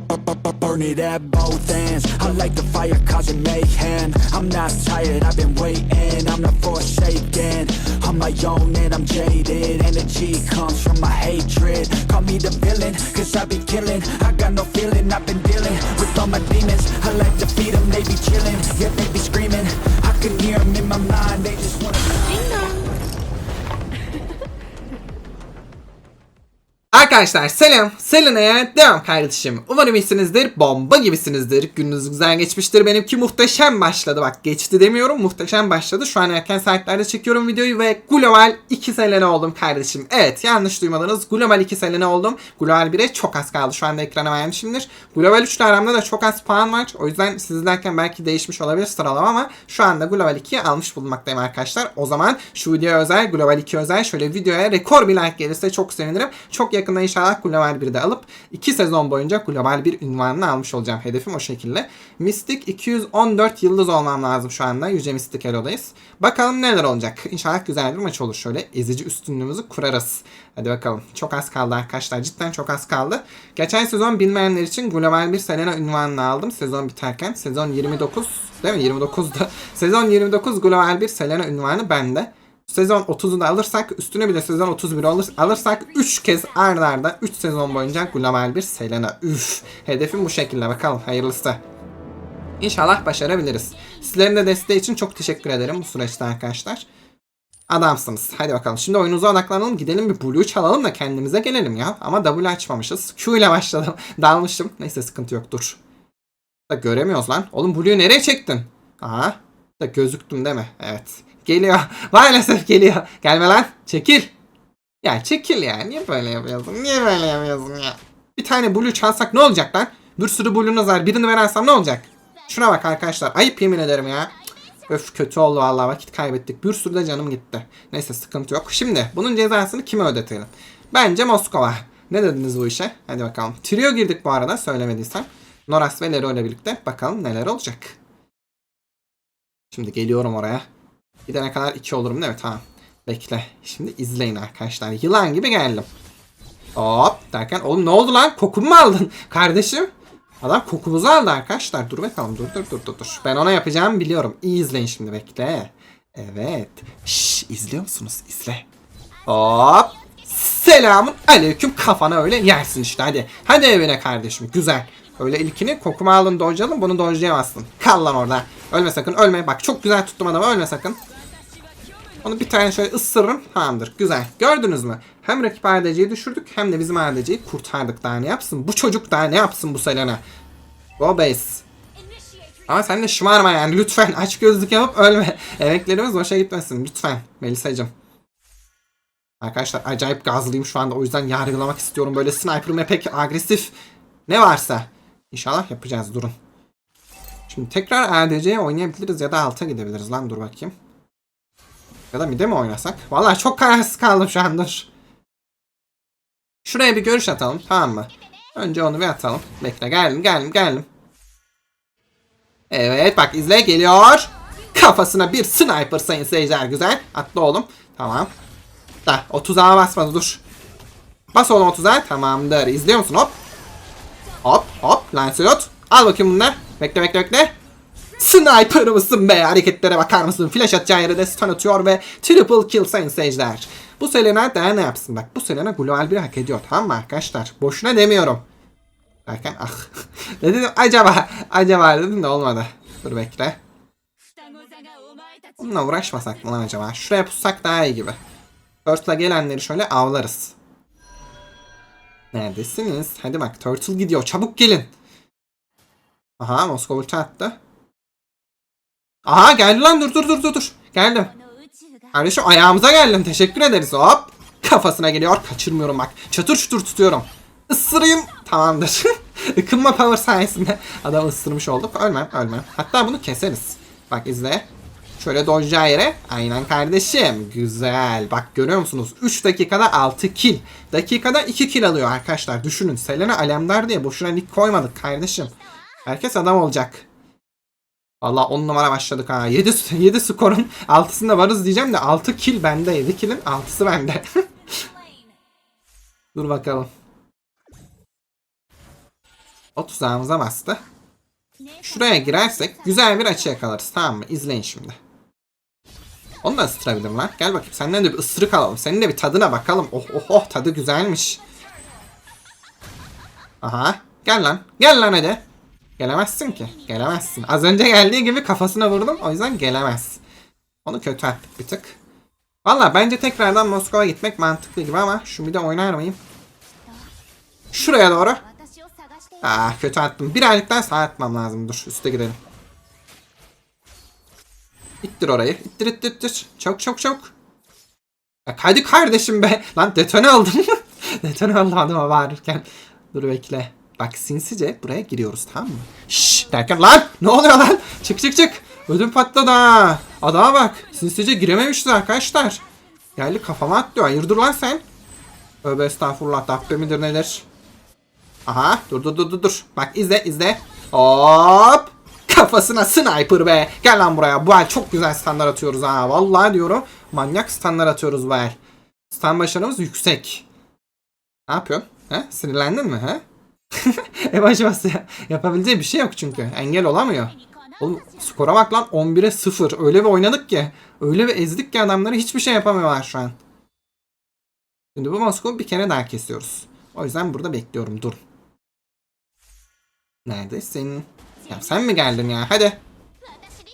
Burn it at both ends. I like the fire causing mayhem. I'm not tired, I've been waiting. I'm not forsaken. On my own and I'm jaded. Energy comes from my hatred. Call me the villain, cause I be killing. I got no feeling, I've been dealing with all my demons. I like to feed them, they be chilling. Yeah, they be screaming. I can hear them in my mind, they just wanna. Arkadaşlar selam. Selena'ya devam kardeşim. Umarım iyisinizdir. Bomba gibisinizdir. Gününüz güzel geçmiştir. Benimki muhteşem başladı. Bak geçti demiyorum. Muhteşem başladı. Şu an erken saatlerde çekiyorum videoyu ve global 2 Selena oldum kardeşim. Evet yanlış duymadınız. Global 2 Selena oldum. Global 1'e çok az kaldı. Şu anda ekrana vermişimdir. Global 3 ile aramda da çok az puan var. O yüzden siz izlerken belki değişmiş olabilir sıralama ama şu anda Global 2'yi almış bulunmaktayım arkadaşlar. O zaman şu videoya özel, Global 2 özel şöyle videoya rekor bir like gelirse çok sevinirim. Çok yakında inşallah Global 1'de alıp 2 sezon boyunca Global 1 ünvanını almış olacağım. Hedefim o şekilde. Mystic 214 yıldız olmam lazım şu anda. Yüce Mystic Elo'dayız. Bakalım neler olacak. İnşallah güzel bir maç olur. Şöyle ezici üstünlüğümüzü kurarız. Hadi bakalım. Çok az kaldı arkadaşlar. Cidden çok az kaldı. Geçen sezon bilmeyenler için Global 1 Selena ünvanını aldım. Sezon biterken. Sezon 29 değil mi? 29'da. Sezon 29 Global 1 Selena ünvanı bende. Sezon 30'u da alırsak üstüne bir de sezon 31 alır, alırsak 3 kez arda arda 3 sezon boyunca global bir Selena. Üf. Hedefim bu şekilde bakalım hayırlısı. İnşallah başarabiliriz. Sizlerin de desteği için çok teşekkür ederim bu süreçte arkadaşlar. Adamsınız. Hadi bakalım. Şimdi oyunumuza odaklanalım. Gidelim bir Blue çalalım da kendimize gelelim ya. Ama W açmamışız. Q ile başladım. Dalmışım. Neyse sıkıntı yok. Dur. Da göremiyoruz lan. Oğlum Blue'yu nereye çektin? Aha. Da gözüktüm değil mi? Evet. Geliyor. Maalesef geliyor. Gelme lan. Çekil. Ya çekil ya. Niye böyle yapıyorsun? Niye böyle yapıyorsun ya? Bir tane blue çalsak ne olacak lan? Bir sürü blue'nuz var. Birini verersem ne olacak? Şuna bak arkadaşlar. Ayıp yemin ederim ya. Öf kötü oldu vallahi vakit kaybettik. Bir sürü de canım gitti. Neyse sıkıntı yok. Şimdi bunun cezasını kime ödetelim? Bence Moskova. Ne dediniz bu işe? Hadi bakalım. Trio girdik bu arada söylemediysem. Noras ve Lero ile birlikte bakalım neler olacak. Şimdi geliyorum oraya. Gidene kadar iki olurum değil mi? Tamam. Bekle. Şimdi izleyin arkadaşlar. Yılan gibi geldim. Hop derken oğlum ne oldu lan? Kokumu mu aldın? Kardeşim. Adam kokumuzu aldı arkadaşlar. Dur bakalım. Dur dur dur dur dur. Ben ona yapacağımı biliyorum. İyi izleyin şimdi bekle. Evet. Şşş izliyor musunuz? İzle. Hop. Selamun aleyküm kafana öyle yersin işte hadi. Hadi evine kardeşim güzel. Öyle ilkini kokumu alın dojlayalım bunu dojlayamazsın. Kal lan orada. Ölme sakın ölme. Bak çok güzel tuttum adamı ölme sakın. Onu bir tane şöyle ısırırım. Tamamdır. Güzel. Gördünüz mü? Hem rakip ADC'yi düşürdük hem de bizim ADC'yi kurtardık. Daha ne yapsın? Bu çocuk daha ne yapsın bu Selena? Go base. Ama sen de şımarma yani lütfen aç gözlük yapıp ölme. Emeklerimiz boşa gitmesin lütfen Melisa'cığım. Arkadaşlar acayip gazlıyım şu anda o yüzden yargılamak istiyorum. Böyle sniper'ım pek agresif ne varsa. İnşallah yapacağız durun. Şimdi tekrar ADC'ye oynayabiliriz ya da alta gidebiliriz lan dur bakayım. Ya da mide mi oynasak? Vallahi çok kararsız kaldım şu an dur. Şuraya bir görüş atalım tamam mı? Önce onu bir atalım. Bekle geldim geldim geldim. Evet bak izle geliyor. Kafasına bir sniper sayın seyirciler güzel. Atla oğlum. Tamam. Da 30'a basmadı dur. Bas oğlum 30'a tamamdır. İzliyor musun hop? Hop hop Lancelot. Al bakayım bunlar. Bekle bekle bekle. Sniper mısın be? Hareketlere bakar mısın? Flash atacağı yere de stun atıyor ve triple kill sayın seyirciler. Bu Selena daha ne yapsın? Bak bu Selena global bir hak ediyor tamam mı arkadaşlar? Boşuna demiyorum. Derken ah. ne dedim acaba? Acaba dedim de olmadı. Dur bekle. Bununla uğraşmasak mı lan acaba? Şuraya pussak daha iyi gibi. Turtle'a gelenleri şöyle avlarız. Neredesiniz? Hadi bak Turtle gidiyor. Çabuk gelin. Aha Moskova ulti attı. Aha geldi lan dur dur dur dur dur. Geldim. Kardeşim ayağımıza geldim. Teşekkür ederiz. Hop. Kafasına geliyor. Kaçırmıyorum bak. Çatır çutur tutuyorum. Isırayım. Tamamdır. Ikınma power sayesinde adam ısırmış olduk. Ölmem ölmem. Hatta bunu keseriz. Bak izle. Şöyle dojcağı yere. Aynen kardeşim. Güzel. Bak görüyor musunuz? 3 dakikada 6 kill. Dakikada 2 kill alıyor arkadaşlar. Düşünün. Selena alemdar diye boşuna nick koymadık kardeşim. Herkes adam olacak. Valla 10 numara başladık ha. 7, 7 skorun 6'sında varız diyeceğim de 6 kill bende. 7 kill'in 6'sı bende. Dur bakalım. O tuzağımıza bastı. Şuraya girersek güzel bir açı yakalarız. Tamam mı? İzleyin şimdi. Onu da ısıtırabilirim lan. Gel bakayım senden de bir ısırık alalım. Senin de bir tadına bakalım. Oh oh oh tadı güzelmiş. Aha. Gel lan. Gel lan hadi. Gelemezsin ki. Gelemezsin. Az önce geldiği gibi kafasına vurdum. O yüzden gelemez. Onu kötü attık bir tık. Valla bence tekrardan Moskova gitmek mantıklı gibi ama şu bir de oynar mıyım? Şuraya doğru. Ah kötü attım. Birazcık daha sağ atmam lazım. Dur üste gidelim. İttir orayı. İttir ittir ittir. Çok çok çok. Ya hadi kardeşim be. Lan detone oldum. detone oldum adıma bağırırken. Dur bekle. Bak sinsice buraya giriyoruz tamam mı? Şşş derken lan ne oluyor lan? Çık çık çık. Ödüm patladı ha. Adama bak. Sinsice girememişiz arkadaşlar. Geldi kafama atlıyor. Hayırdır lan sen? Tövbe estağfurullah. Dabbe midir nedir? Aha dur dur dur dur. Bak izle izle. Hop. Kafasına sniper be. Gel lan buraya. Bu el çok güzel standart atıyoruz ha. Vallahi diyorum. Manyak standart atıyoruz bu el. Stand başarımız yüksek. Ne yapıyorsun? He? Sinirlendin mi? He? e başıması ya. Yapabileceği bir şey yok çünkü. Engel olamıyor. Oğlum skora bak lan 11'e 0. Öyle bir oynadık ki. Öyle bir ezdik ki adamları hiçbir şey yapamıyorlar şu an. Şimdi bu Moskova bir kere daha kesiyoruz. O yüzden burada bekliyorum. Dur. Neredesin? Ya sen mi geldin ya? Hadi.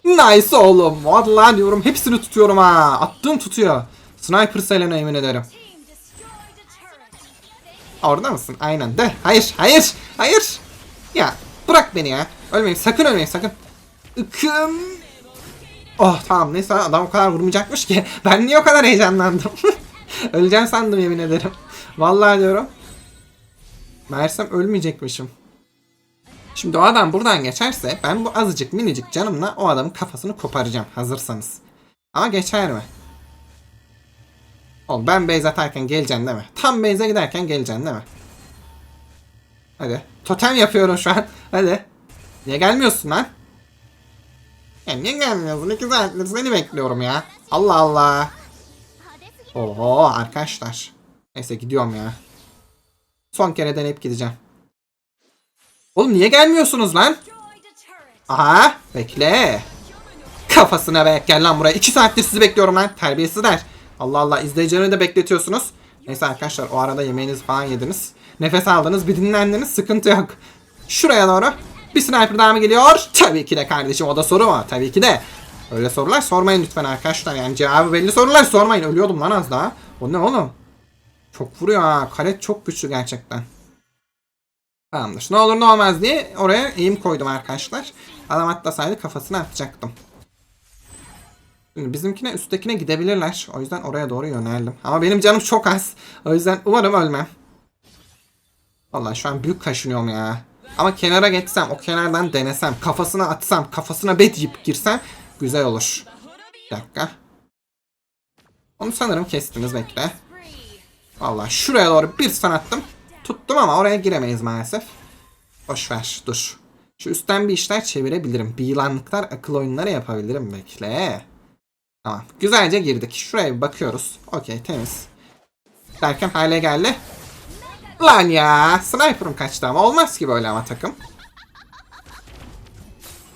Nice oğlum. Vallahi diyorum hepsini tutuyorum ha. Attığım tutuyor. Sniper Selena emin ederim. Orada mısın? Aynen de. Hayır, hayır, hayır. Ya bırak beni ya. Ölmeyin, sakın ölmeyin, sakın. Ikım. Oh tamam neyse adam o kadar vurmayacakmış ki. Ben niye o kadar heyecanlandım? Öleceğim sandım yemin ederim. Vallahi diyorum. Meğersem ölmeyecekmişim. Şimdi o adam buradan geçerse ben bu azıcık minicik canımla o adamın kafasını koparacağım hazırsanız. Ama geçer mi? Oğlum ben base atarken geleceksin değil mi? Tam base'e giderken geleceksin değil mi? Hadi. Totem yapıyorum şu an. Hadi. Niye gelmiyorsun lan? Ya niye gelmiyorsun? İki saattir seni bekliyorum ya. Allah Allah. Oho arkadaşlar. Neyse gidiyorum ya. Son kere deneyip gideceğim. Oğlum niye gelmiyorsunuz lan? Aha bekle. Kafasına be gel lan buraya. 2 saattir sizi bekliyorum lan. Terbiyesizler. Allah Allah izleyicilerini de bekletiyorsunuz. Neyse arkadaşlar o arada yemeğinizi falan yediniz. Nefes aldınız bir dinlendiniz sıkıntı yok. Şuraya doğru. Bir sniper daha mı geliyor? Tabii ki de kardeşim o da soru mu? Tabii ki de. Öyle sorular sormayın lütfen arkadaşlar. Yani cevabı belli sorular sormayın. Ölüyordum lan az daha. O ne oğlum? Çok vuruyor ha. Karet çok güçlü gerçekten. Tamamdır. Ne olur ne olmaz diye oraya eğim koydum arkadaşlar. Adam atlasaydı kafasına atacaktım. Şimdi bizimkine üsttekine gidebilirler. O yüzden oraya doğru yöneldim. Ama benim canım çok az. O yüzden umarım ölmem. Vallahi şu an büyük kaşınıyorum ya. Ama kenara geçsem, o kenardan denesem, kafasına atsam, kafasına bed yiyip girsem güzel olur. Bir dakika. Onu sanırım kestiniz bekle. Vallahi şuraya doğru bir stun attım. Tuttum ama oraya giremeyiz maalesef. Boş ver dur. Şu üstten bir işler çevirebilirim. Bir yılanlıklar akıl oyunları yapabilirim bekle. Tamam. Güzelce girdik. Şuraya bir bakıyoruz. Okey temiz. Derken hale geldi. Lan ya. Sniper'ım kaçtı ama olmaz ki böyle ama takım.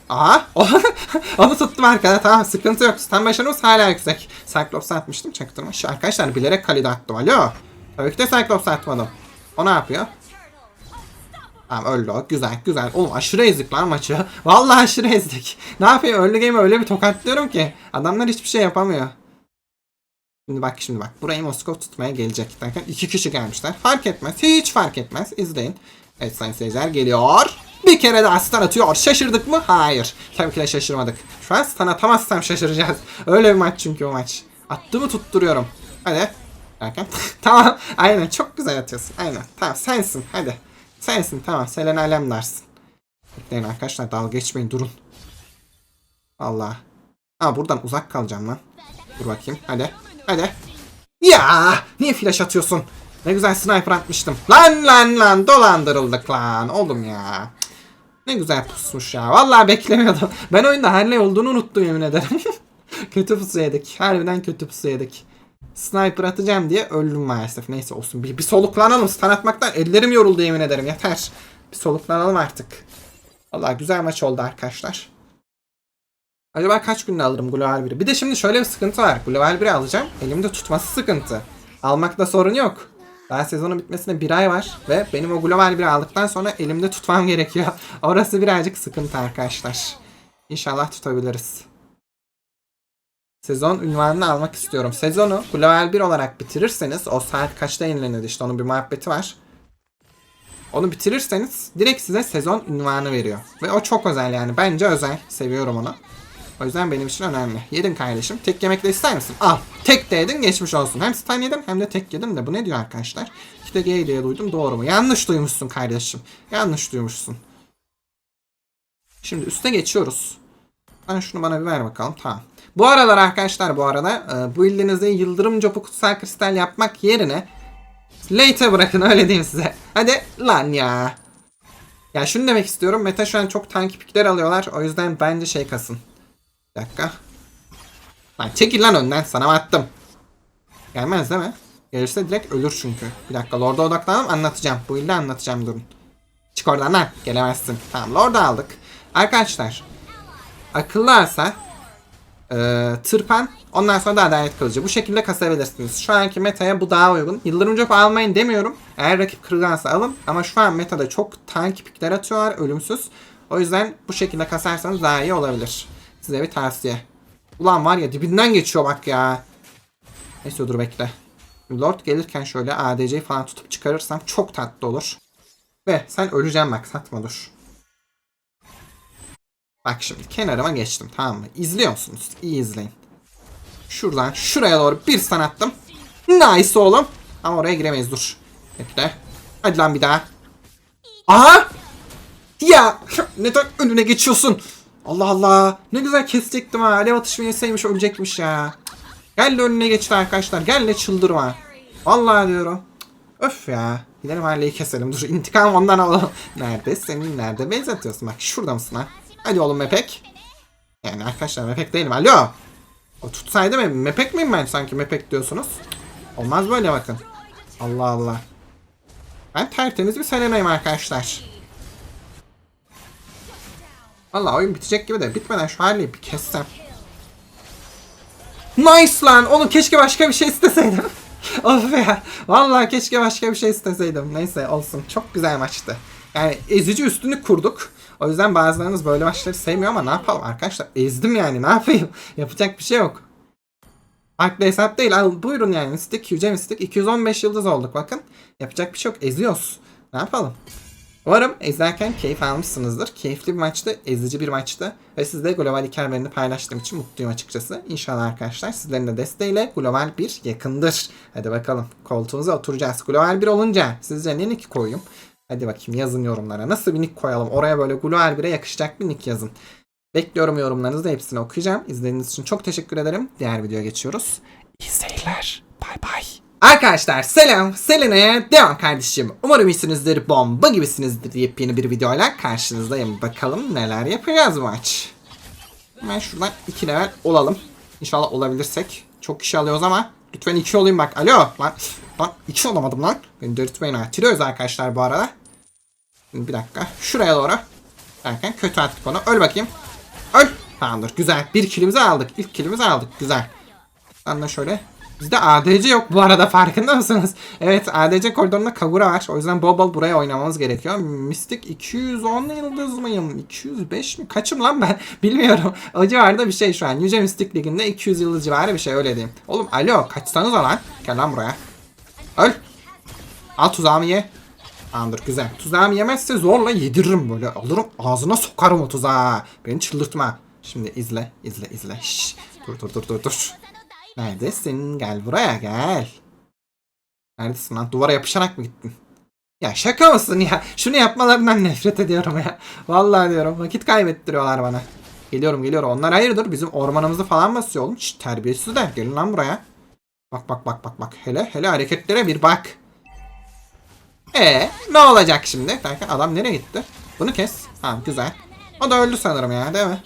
Aha. Onu tuttum arkada. Tamam sıkıntı yok. Stun başarımız hala yüksek. Cyclops'a atmıştım çaktırma. Şu arkadaşlar bilerek kalide attım. Alo. Tabii ki de Cyclops'a atmadım. O ne yapıyor? Tamam öldü o. Güzel güzel. Oğlum aşırı ezdik lan maçı. Vallahi aşırı ezdik. Ne yapayım? Early game'e öyle bir tokatlıyorum ki. Adamlar hiçbir şey yapamıyor. Şimdi bak şimdi bak. Burayı Moskova tutmaya gelecek. Derken iki kişi gelmişler. Fark etmez. Hiç fark etmez. İzleyin. Evet sayın seyirciler geliyor. Bir kere daha stun atıyor. Şaşırdık mı? Hayır. Tabii ki de şaşırmadık. Şu an stun atamazsam şaşıracağız. Öyle bir maç çünkü o maç. Attığımı tutturuyorum. Hadi. Derken. tamam. Aynen. Çok güzel atıyorsun. Aynen. Tamam sensin. Hadi. Sensin. Tamam. Selena Alem dersin. Bekleyin arkadaşlar. Dalga geçmeyin. Durun. Allah. Aa buradan uzak kalacağım lan. Dur bakayım. Hadi. Hadi. Ya! Niye flash atıyorsun? Ne güzel sniper atmıştım. Lan lan lan dolandırıldık lan. Oğlum ya. Ne güzel pusmuş ya. Vallahi beklemiyordum. Ben oyunda her ne olduğunu unuttum yemin ederim. kötü pusu yedik. Harbiden kötü pusu yedik. Sniper atacağım diye öldüm maalesef. Neyse olsun. Bir, bir soluklanalım. Stun atmaktan ellerim yoruldu yemin ederim. Yeter. bir soluklanalım artık. Valla güzel maç oldu arkadaşlar. Acaba kaç günde alırım Global 1'i? Bir de şimdi şöyle bir sıkıntı var. Global 1'i alacağım. Elimde tutması sıkıntı. Almakta sorun yok. Daha sezonun bitmesine bir ay var. Ve benim o Global 1'i aldıktan sonra elimde tutmam gerekiyor. Orası birazcık sıkıntı arkadaşlar. İnşallah tutabiliriz. Sezon ünvanını almak istiyorum. Sezonu Global 1 olarak bitirirseniz o saat kaçta yenilenir işte onun bir muhabbeti var. Onu bitirirseniz direkt size sezon ünvanı veriyor. Ve o çok özel yani. Bence özel. Seviyorum onu. O yüzden benim için önemli. Yedin kardeşim. Tek yemek de ister misin? Al. Tek de yedin geçmiş olsun. Hem stun yedin hem de tek yedim de bu ne diyor arkadaşlar? İşte G diye duydum doğru mu? Yanlış duymuşsun kardeşim. Yanlış duymuşsun. Şimdi üste geçiyoruz. Ben şunu bana bir ver bakalım. Tamam. Bu aralar arkadaşlar bu arada e, bu ilinizi yıldırım copu kutsal kristal yapmak yerine Late'e bırakın öyle diyeyim size. Hadi lan ya. Ya şunu demek istiyorum. Meta şu an çok tanki pikler alıyorlar. O yüzden bence şey kasın. Bir dakika. Lan çekil lan önden sana attım. Gelmez değil mi? Gelirse direkt ölür çünkü. Bir dakika Lord'a odaklanalım anlatacağım. Bu ilde anlatacağım durun. Çık oradan lan. Gelemezsin. Tamam Lord'u aldık. Arkadaşlar. Akıllarsa ee, tırpan ondan sonra da adalet kılıcı. Bu şekilde kasabilirsiniz. Şu anki metaya bu daha uygun. Yıldırım Cop almayın demiyorum. Eğer rakip kırılgansa alın. Ama şu an metada çok tank pikler atıyorlar ölümsüz. O yüzden bu şekilde kasarsanız daha iyi olabilir. Size bir tavsiye. Ulan var ya dibinden geçiyor bak ya. Neyse dur bekle. Lord gelirken şöyle ADC'yi falan tutup çıkarırsam çok tatlı olur. Ve sen öleceğim bak satma dur. Bak şimdi kenarıma geçtim tamam mı? İzliyor musunuz? İyi izleyin. Şuradan şuraya doğru bir stun attım. Nice oğlum. Ama oraya giremeyiz dur. Bekle. Hadi lan bir daha. Aha! Ya neden önüne geçiyorsun? Allah Allah. Ne güzel kesecektim ha. Alev atışımı yeseymiş ölecekmiş ya. Gel de önüne geçti arkadaşlar. Gel de çıldırma. Vallahi diyorum. Öf ya. Gidelim Harley'i keselim. Dur intikam ondan alalım. Nerede? Senin nerede? Benzetiyorsun bak. Şurada mısın ha? Hadi oğlum Mepek. Yani arkadaşlar Mepek değilim. Alo. O tutsaydı mı? Mepek miyim ben sanki? Mepek diyorsunuz. Olmaz böyle bakın. Allah Allah. Ben tertemiz bir Selena'yım arkadaşlar. Valla oyun bitecek gibi de bitmeden şu Harley'i bir kessem. Nice lan! Oğlum keşke başka bir şey isteseydim. of ya. Vallahi keşke başka bir şey isteseydim. Neyse olsun. Çok güzel maçtı. Yani ezici üstünlük kurduk. O yüzden bazılarınız böyle maçları sevmiyor ama ne yapalım arkadaşlar. Ezdim yani ne yapayım. Yapacak bir şey yok. Farklı hesap değil. Al, buyurun yani. Mystic, Yüce Mystic. 215 yıldız olduk bakın. Yapacak bir şey yok. Eziyoruz. Ne yapalım? Umarım izlerken keyif almışsınızdır. Keyifli bir maçtı, ezici bir maçtı. Ve sizle Global 2 haberini paylaştığım için mutluyum açıkçası. İnşallah arkadaşlar sizlerin de desteğiyle Global 1 yakındır. Hadi bakalım koltuğunuza oturacağız. Global 1 olunca sizce ne nick koyayım? Hadi bakayım yazın yorumlara. Nasıl bir nick koyalım? Oraya böyle Global 1'e yakışacak bir nick yazın. Bekliyorum yorumlarınızı hepsini okuyacağım. İzlediğiniz için çok teşekkür ederim. Diğer videoya geçiyoruz. İyi seyirler. Bay bay. Arkadaşlar selam. Selena'ya devam kardeşim. Umarım iyisinizdir. Bomba gibisinizdir. Yepyeni bir videoyla karşınızdayım. Bakalım neler yapacağız maç. Hemen şuradan 2 level olalım. İnşallah olabilirsek. Çok kişi alıyoruz ama lütfen 2 olayım bak. Alo. Lan, lan 2 olamadım lan. Beni delirtmeyin ha. Arkadaşlar bu arada. Bir dakika. Şuraya doğru. Derken kötü attık onu. Öl bakayım. Öl. Tamamdır. Güzel. Bir kilimizi aldık. İlk kilimizi aldık. Güzel. De şöyle. Bizde ADC yok bu arada farkında mısınız? Evet ADC koridorunda Kagura var. O yüzden bol bol buraya oynamamız gerekiyor. Mystic 210 yıldız mıyım? 205 mi? Kaçım lan ben? Bilmiyorum. O civarda bir şey şu an. Yüce Mystic Ligi'nde 200 yıldız civarı bir şey öyle diyeyim. Oğlum alo kaçsanız lan. Gel lan buraya. Öl. Al tuzağımı ye. Tamamdır güzel. Tuzağımı yemezse zorla yediririm böyle. Alırım ağzına sokarım o tuzağı. Beni çıldırtma. Şimdi izle izle izle. Şşş. Dur dur dur dur dur. Neredesin? Gel buraya gel. Neredesin lan? Duvara yapışarak mı gittin? Ya şaka mısın ya? Şunu yapmalarından nefret ediyorum ya. Vallahi diyorum. Vakit kaybettiriyorlar bana. Geliyorum geliyorum. Onlar hayırdır? Bizim ormanımızı falan basıyor oğlum. Şşş terbiyesizler. Gelin lan buraya. Bak bak bak bak bak. Hele hele hareketlere bir bak. E ne olacak şimdi? Derken adam nereye gitti? Bunu kes. Ha güzel. O da öldü sanırım ya değil mi?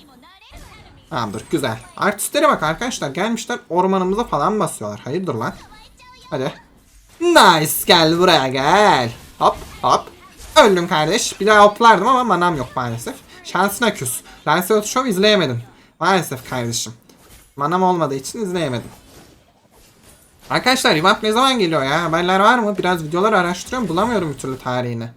Tamamdır güzel. Artistlere bak arkadaşlar gelmişler ormanımıza falan basıyorlar. Hayırdır lan? Hadi. Nice gel buraya gel. Hop hop. Öldüm kardeş. Bir daha hoplardım ama manam yok maalesef. Şansına küs. Lancelot Show izleyemedim. Maalesef kardeşim. Manam olmadığı için izleyemedim. Arkadaşlar revamp ne zaman geliyor ya? Haberler var mı? Biraz videolar araştırıyorum. Bulamıyorum bir türlü tarihini.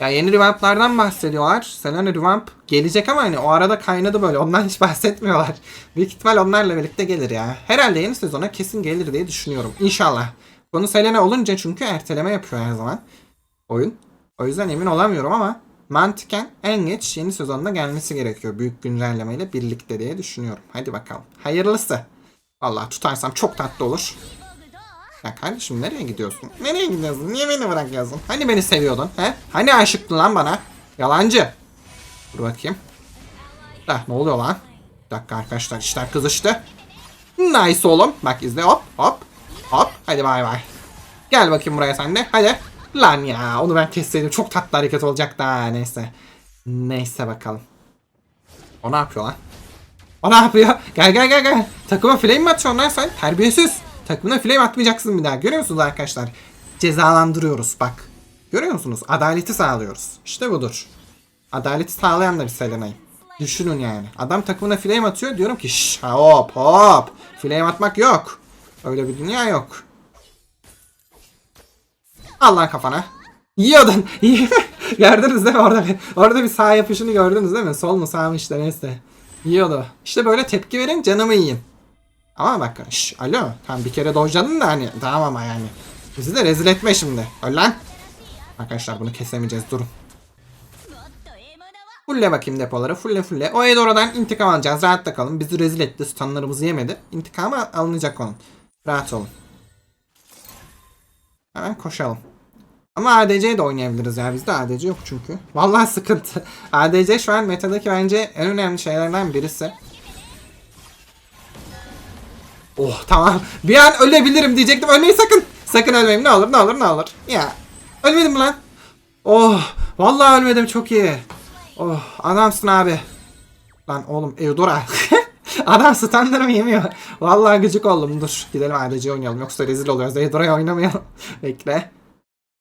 Ya yeni revamplardan bahsediyorlar. Selena revamp gelecek ama hani o arada kaynadı böyle. Ondan hiç bahsetmiyorlar. Büyük ihtimal onlarla birlikte gelir ya. Herhalde yeni sezona kesin gelir diye düşünüyorum. İnşallah. Konu Selena olunca çünkü erteleme yapıyor her zaman. Oyun. O yüzden emin olamıyorum ama mantıken en geç yeni sezonda gelmesi gerekiyor. Büyük güncellemeyle birlikte diye düşünüyorum. Hadi bakalım. Hayırlısı. Allah tutarsam çok tatlı olur. Ya kardeşim nereye gidiyorsun? Nereye gidiyorsun? Niye beni bırakıyorsun? Hani beni seviyordun? He? Hani aşıktın lan bana? Yalancı. Dur bakayım. Da ne oluyor lan? Bir dakika arkadaşlar işler kızıştı. Nice oğlum. Bak izle hop hop hop. Hadi bay bay. Gel bakayım buraya sen de. Hadi. Lan ya onu ben kesseydim çok tatlı hareket olacak da neyse. Neyse bakalım. O ne yapıyor lan? O ne yapıyor? Gel gel gel gel. Takıma flame mi atıyorsun lan sen? Terbiyesiz. Takımına flame atmayacaksın bir daha. Görüyor musunuz arkadaşlar? Cezalandırıyoruz bak. Görüyor musunuz? Adaleti sağlıyoruz. İşte budur. Adaleti sağlayan da bir Selena'yım. Düşünün yani. Adam takımına flame atıyor. Diyorum ki şş hop hop. Flame atmak yok. Öyle bir dünya yok. Allah kafana. Yiyordun. gördünüz değil mi? Orada bir, orada bir sağ yapışını gördünüz değil mi? Sol mu sağ mı işte neyse. Yiyordu. İşte böyle tepki verin canımı yiyin. Ama bak şş, alo. Tamam bir kere dojladın da hani tamam ama yani. Bizi de rezil etme şimdi. Öl lan. Arkadaşlar bunu kesemeyeceğiz durun. Fulle bakayım depoları. Fulle fulle. O Edora'dan intikam alacağız. Rahatta kalın. Bizi rezil etti. Stunlarımızı yemedi. İntikamı alınacak onun. Rahat olun. Hemen koşalım. Ama ADC'ye de oynayabiliriz ya. Bizde ADC yok çünkü. Vallahi sıkıntı. ADC şu an metadaki bence en önemli şeylerden birisi. Oh tamam. Bir an ölebilirim diyecektim. Ölmeyin sakın. Sakın ölmeyeyim. Ne olur ne olur ne olur. Ya. Ölmedim lan? Oh. Vallahi ölmedim çok iyi. Oh. Adamsın abi. Lan oğlum Eudora. Adam standartımı yemiyor. Vallahi gıcık oldum. Dur gidelim ADC oynayalım. Yoksa rezil oluyoruz. Eudora'ya oynamayalım. Bekle.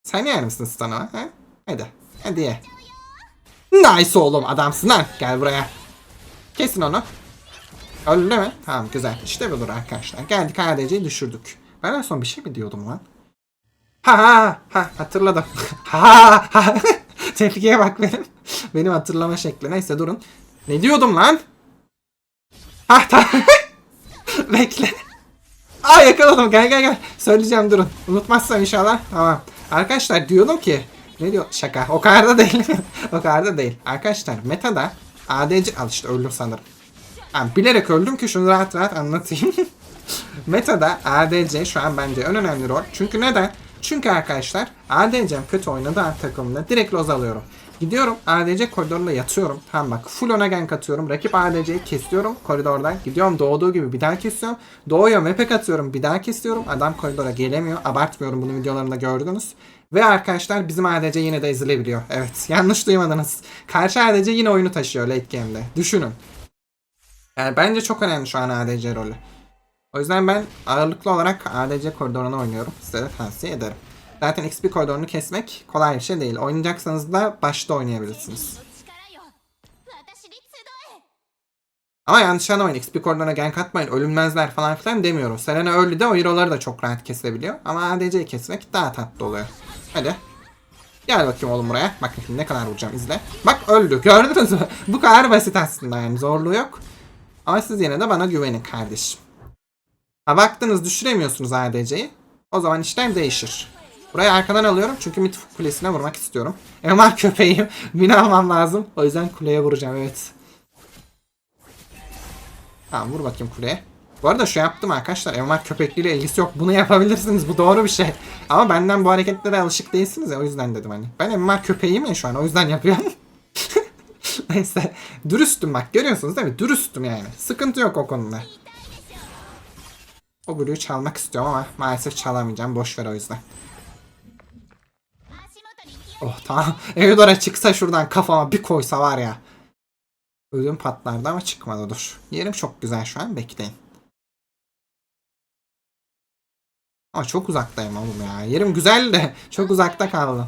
Sen yer misin stun'a? He? Hadi. Hadi ye. Nice oğlum adamsın lan. Gel buraya. Kesin onu. Öldü mi? Tamam güzel. İşte budur arkadaşlar. Geldik ADC'yi düşürdük. Ben en son bir şey mi diyordum lan? Ha ha ha hatırladım. ha ha Tepkiye bak benim. Benim hatırlama şekli. Neyse durun. Ne diyordum lan? Ha tamam. Bekle. Aa yakaladım. Gel gel gel. Söyleyeceğim durun. Unutmazsam inşallah. Tamam. Arkadaşlar diyordum ki ne diyor? Şaka. O kadar da değil. o kadar da değil. Arkadaşlar metada ADC al işte öldüm sanırım. Yani bilerek öldüm ki şunu rahat rahat anlatayım. Metada ADC şu an bence en önemli rol. Çünkü neden? Çünkü arkadaşlar ADC'm kötü oynadığı takımda direkt loz alıyorum. Gidiyorum ADC koridoruna yatıyorum. Tamam bak full ona gank atıyorum. Rakip ADC'yi kesiyorum koridordan. Gidiyorum doğduğu gibi bir daha kesiyorum. Doğuyor mepek atıyorum bir daha kesiyorum. Adam koridora gelemiyor. Abartmıyorum bunu videolarımda gördünüz. Ve arkadaşlar bizim ADC yine de ezilebiliyor. Evet yanlış duymadınız. Karşı ADC yine oyunu taşıyor late game'de. Düşünün. Yani bence çok önemli şu an ADC rolü. O yüzden ben ağırlıklı olarak ADC koridorunu oynuyorum. Size de tavsiye ederim. Zaten XP koridorunu kesmek kolay bir şey değil. Oynayacaksanız da başta oynayabilirsiniz. Ama yanlış anlamayın. XP koridoruna gank atmayın. Ölünmezler falan filan demiyorum. Selena öldü de o hero'ları da çok rahat kesebiliyor. Ama ADC'yi kesmek daha tatlı oluyor. Hadi. Gel bakayım oğlum buraya. Bak ne kadar vuracağım izle. Bak öldü. Gördünüz mü? Bu kadar basit aslında yani. Zorluğu yok. Ama siz yine de bana güvenin kardeşim. Ha baktınız düşüremiyorsunuz ADC'yi. O zaman işler değişir. Burayı arkadan alıyorum çünkü mid kulesine vurmak istiyorum. Emar köpeğim. Beni almam lazım. O yüzden kuleye vuracağım evet. Tamam vur bakayım kuleye. Bu arada şu yaptım arkadaşlar. Emar köpekliyle ilgisi yok. Bunu yapabilirsiniz. Bu doğru bir şey. Ama benden bu hareketlere alışık değilsiniz ya. O yüzden dedim hani. Ben Emar köpeğim ya şu an. O yüzden yapıyorum. Neyse. Dürüstüm bak. Görüyorsunuz değil mi? Dürüstüm yani. Sıkıntı yok o konuda. O Blue'yu çalmak istiyorum ama maalesef çalamayacağım. Boş ver o yüzden. Oh tamam. Eudora çıksa şuradan kafama bir koysa var ya. Ödüm patlardı ama çıkmadı dur. Yerim çok güzel şu an bekleyin. Ama çok uzaktayım oğlum ya. Yerim güzel de çok uzakta kaldı.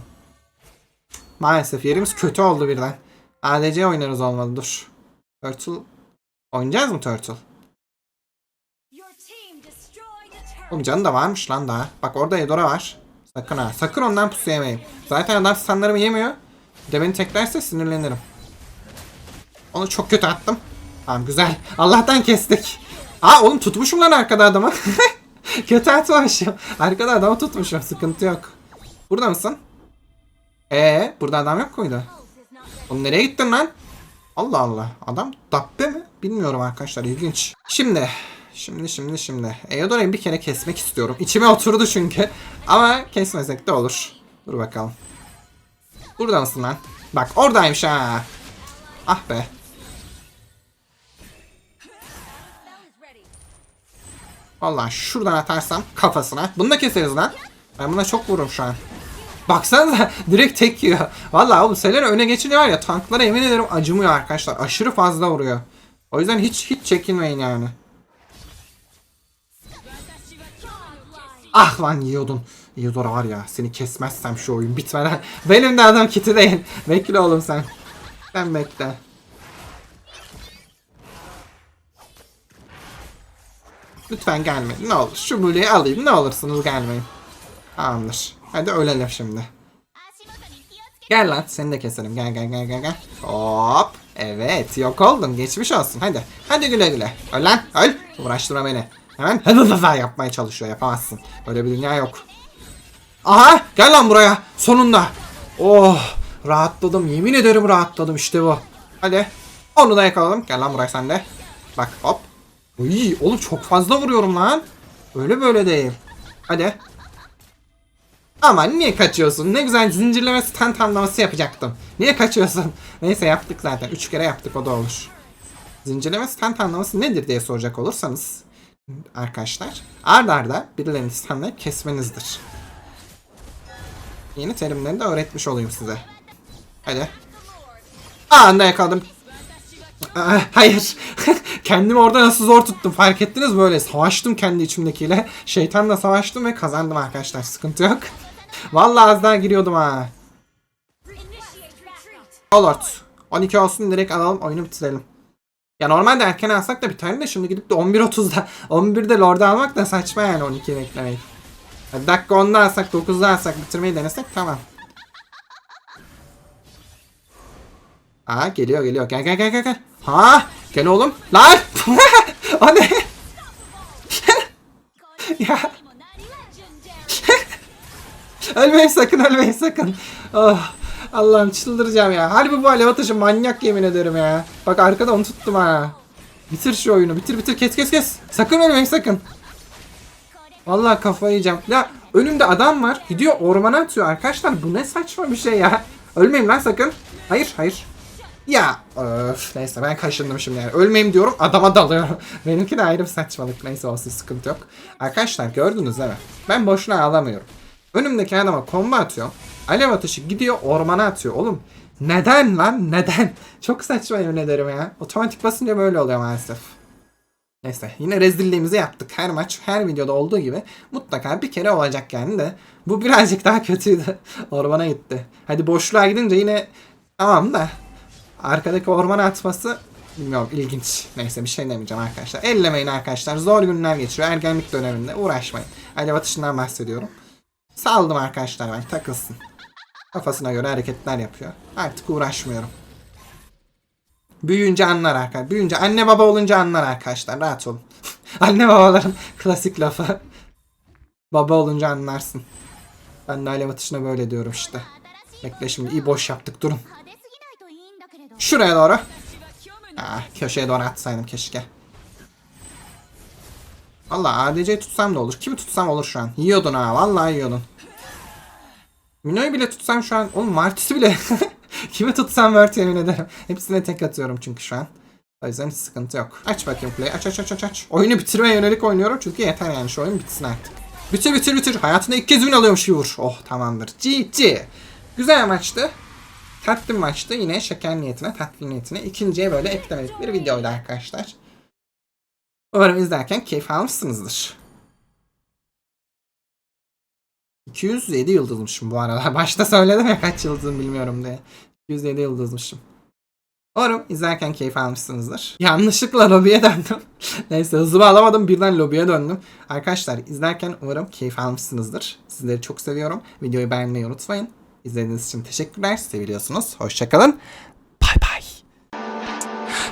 Maalesef yerimiz kötü oldu birden. ADC oynarız olmalı dur. Turtle. Oynayacağız mı Turtle? Oğlum canı da varmış lan daha. Bak orada Edora var. Sakın ha. Sakın ondan pusu yemeyin. Zaten adam stunlarımı yemiyor. Bir de beni teklerse sinirlenirim. Onu çok kötü attım. Tamam güzel. Allah'tan kestik. Aa oğlum tutmuşum lan arkada adamı. kötü atmamışım. Arkada adamı tutmuşum. Sıkıntı yok. Burada mısın? Ee, burada adam yok muydu? Oğlum nereye gittin lan? Allah Allah. Adam dabbe mi? Bilmiyorum arkadaşlar. ilginç. Şimdi. Şimdi şimdi şimdi. Eodora'yı bir kere kesmek istiyorum. İçime oturdu çünkü. Ama kesmesek de olur. Dur bakalım. Burada mısın lan? Bak oradaymış ha. Ah be. Vallahi şuradan atarsam kafasına. Bunu da keseriz lan. Ben buna çok vururum şu an. Baksanıza direkt tek yiyor. Vallahi oğlum Selena öne geçince var ya tanklara emin ederim acımıyor arkadaşlar. Aşırı fazla vuruyor. O yüzden hiç hiç çekinmeyin yani. Ah lan yiyordun. Yiyodora var ya seni kesmezsem şu oyun bitmeden. Benim de adam kiti değil. Bekle oğlum sen. Sen bekle. Lütfen gelmeyin ne olur. Şu Blue'yu alayım ne olursunuz gelmeyin. Tamamdır. Hadi ölelim şimdi. Gel lan seni de keselim. Gel gel gel gel gel. Hop. Evet yok oldun. Geçmiş olsun. Hadi. Hadi güle güle. Öl lan. Öl. Uğraştırma beni. Hemen hızlı yapmaya çalışıyor. Yapamazsın. Öyle bir dünya yok. Aha gel lan buraya. Sonunda. Oh rahatladım. Yemin ederim rahatladım. işte bu. Hadi. Onu da yakaladım. Gel lan buraya sen de. Bak hop. Uy, oğlum çok fazla vuruyorum lan. Öyle böyle değil. Hadi. Ama niye kaçıyorsun? Ne güzel zincirleme stand anlaması yapacaktım. Niye kaçıyorsun? Neyse yaptık zaten. Üç kere yaptık o da olur. Zincirleme stand anlaması nedir diye soracak olursanız arkadaşlar arda arda birilerini standlayıp kesmenizdir. Yeni terimleri de öğretmiş olayım size. Hadi. Anda yakaladım. Aa, hayır. Kendimi orada nasıl zor tuttum fark ettiniz böyle. Savaştım kendi içimdekiyle. Şeytanla savaştım ve kazandım arkadaşlar. Sıkıntı yok. Vallahi az daha giriyordum ha. Olort. 12 olsun direkt alalım oyunu bitirelim. Ya normalde erken alsak da tane de şimdi gidip de 11.30'da 11'de Lord'u almak da saçma yani 12 beklemeyi. Hadi dakika 10'da alsak 9'da alsak bitirmeyi denesek tamam. Aa geliyor geliyor. Gel gel gel gel gel. Ha gel oğlum. Lan. o ne? ya. Ölmeyin sakın ölmeyin sakın. Oh, Allah'ım çıldıracağım ya. Harbi bu alev atışı manyak yemin ederim ya. Bak arkada onu tuttum ha. Bitir şu oyunu. Bitir bitir kes kes kes. Sakın ölmeyin sakın. Vallahi kafayı yiyeceğim. Ya önümde adam var. Gidiyor ormana atıyor arkadaşlar. Bu ne saçma bir şey ya. Ölmeyin lan sakın. Hayır hayır. Ya öf, neyse ben kaşındım şimdi yani. Ölmeyeyim diyorum adama dalıyorum. Benimki de ayrı bir saçmalık. Neyse olsun sıkıntı yok. Arkadaşlar gördünüz değil mi? Ben boşuna ağlamıyorum. Önümdeki adama komba atıyor. Alev atışı gidiyor ormana atıyor. Oğlum neden lan neden? Çok saçma yemin ederim ya. Otomatik basınca böyle oluyor maalesef. Neyse yine rezilliğimizi yaptık. Her maç her videoda olduğu gibi mutlaka bir kere olacak yani de. Bu birazcık daha kötüydü. Ormana gitti. Hadi boşluğa gidince yine tamam da arkadaki ormana atması bilmiyorum ilginç. Neyse bir şey demeyeceğim arkadaşlar. Ellemeyin arkadaşlar. Zor günler geçiyor. Ergenlik döneminde uğraşmayın. Alev atışından bahsediyorum. Saldım arkadaşlar ben takılsın. Kafasına göre hareketler yapıyor. Artık uğraşmıyorum. Büyüyünce anlar arkadaşlar. Büyüyünce anne baba olunca anlar arkadaşlar. Rahat olun. anne babaların klasik lafı. Baba olunca anlarsın. Ben de alev atışına böyle diyorum işte. Bekle şimdi iyi boş yaptık durun. Şuraya doğru. Ah, köşeye doğru atsaydım keşke. Valla ADC'yi tutsam da olur. Kimi tutsam olur şu an. Yiyordun ha. Vallahi yiyordun. Mino'yu bile tutsam şu an. Oğlum Martis'i bile. Kimi tutsam Word yemin ederim. Hepsine tek atıyorum çünkü şu an. O yüzden hiç sıkıntı yok. Aç bakayım play. Aç aç aç aç aç. Oyunu bitirmeye yönelik oynuyorum çünkü yeter yani şu oyun bitsin artık. Bitir bitir bitir. Hayatında ilk kez win alıyormuş gibi vur. Oh tamamdır. GG. Güzel maçtı. Tatlı maçtı. Yine şeker niyetine, tatlı niyetine. ikinciye böyle eklemedik bir videoydu arkadaşlar. Umarım izlerken keyif almışsınızdır. 207 yıldızmışım bu aralar. Başta söyledim ya kaç yıldızım bilmiyorum diye. 207 yıldızmışım. Umarım izlerken keyif almışsınızdır. Yanlışlıkla lobiye döndüm. Neyse hızımı alamadım birden lobiye döndüm. Arkadaşlar izlerken umarım keyif almışsınızdır. Sizleri çok seviyorum. Videoyu beğenmeyi unutmayın. İzlediğiniz için teşekkürler. Seviyorsunuz. Hoşçakalın.